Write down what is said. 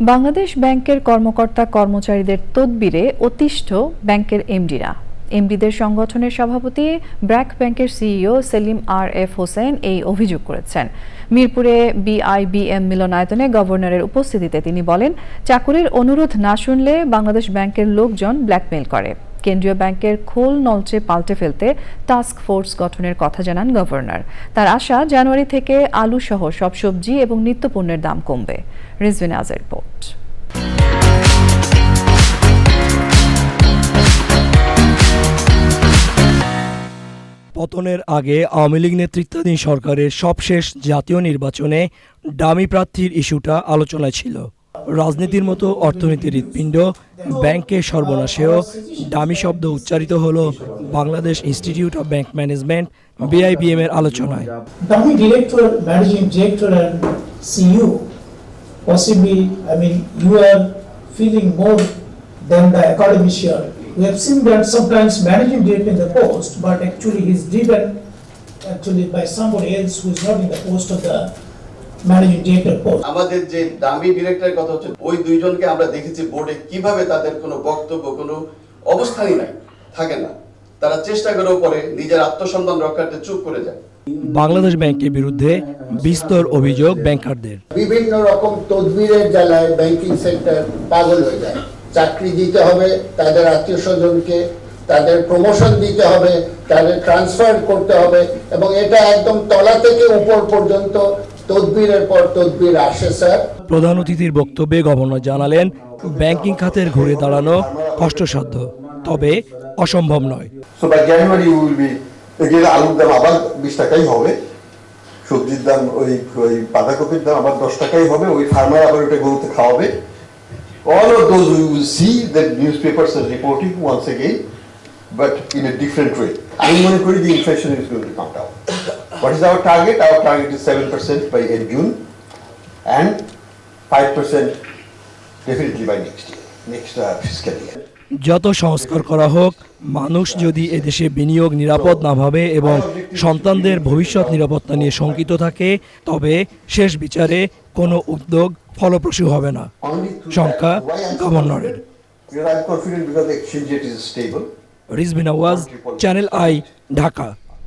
বাংলাদেশ ব্যাংকের কর্মকর্তা কর্মচারীদের তদবিরে অতিষ্ঠ ব্যাংকের এমডিরা। এমডিদের সংগঠনের সভাপতি ব্র্যাক ব্যাংকের CEO Selim R F Hossain এই অভিযোগ করেছেন। মিরপুরে বিআইবিএম মিলনায়তনে গভর্নরের উপস্থিতিতে তিনি বলেন, চাকুরির অনুরোধ না শুনলে বাংলাদেশ ব্যাংকের লোকজন ব্ল্যাকমেইল করে। কেন্দ্রীয় ব্যাংকের খোল নলচে পাল্টে ফেলতে টাস্ক ফোর্স গঠনের কথা জানান গভর্নর। তার আশা, জানুয়ারি থেকে আলু সহ সব সবজি এবং নিত্যপণ্যের দাম কমবে। রিজভিন রিপোর্ট। পতনের আগে আওয়ামী লীগ নেতৃত্বাধীন সরকারের সবশেষ জাতীয় নির্বাচনে ডামি প্রার্থীর ইস্যুটা আলোচনায় ছিল। রাজনীতির মতো অর্থনীতির হৃৎপিণ্ড ব্যাংকে সর্বনাশেও দামি শব্দ উচ্চারিত হল Bangladesh institute of bank management, BIBM এর আলোচনায়। দামি director, managing director CEO possibly I mean you are feeling more than the academician we have seen that sometimes managing director in the post but actually he is driven actually by somebody else who is not in the post of the director post. আমাদের যে দামি ডিরেক্টরের কথা হচ্ছে ওই দুইজনকে আমরা দেখেছি বোর্ডে কীভাবে তাদের কোনো বক্তব্য কোনো অবস্থানই নাই থাকে না। তারা চেষ্টা করেও পরে নিজের আত্মসম্মান রক্ষার্থে চুপ করে যায়। বাংলাদেশ ব্যাংকের বিরুদ্ধে বিস্তর অভিযোগ ব্যাংকারদের। বিভিন্ন রকম তদবিরের জ্বালায় ব্যাংকিং সেক্টর পাগল হয়ে যায়। চাকরি দিতে হবে তাদের আত্মীয় স্বজনকে তাদের প্রমোশন দিতে হবে তাদের ট্রান্সফার করতে হবে এবং এটা একদম তলা থেকে উপর পর্যন্ত তদবিরের পর তদবির আসে স্যার। প্রধান অতিথির বক্তব্যে গভর্নর জানালেন ব্যাংকিং খাতের ঘুরে দাঁড়ানো কষ্টসাধ্য তবে অসম্ভব নয়। So by January will be again আলুর দাম আবার বিশ টাকাই হবে সবজির দাম ওই ওই বাঁধাকপির দাম আবার দশ টাকাই হবে ওই ফার্মার আবার ওটা গরুতে খাওয়াবে। All of those we will see that news papers are reporting once again but in a different way আমি মনে করি যে inflation is going to come down is our target our target is seven percent by end June and five percent definitely by next year next physical year যত সংস্কার করা হোক মানুষ যদি এদেশে বিনিয়োগ নিরাপদ না ভাবে এবং সন্তানদের ভবিষ্যৎ নিরাপত্তা নিয়ে শঙ্কিত থাকে তবে শেষ বিচারে কোনো উদ্যোগ ফলপ্রসূ হবে না। শঙ্কা গভর্নরের। is. রিজবিন আওয়াজ চ্যানেল আই ঢাকা।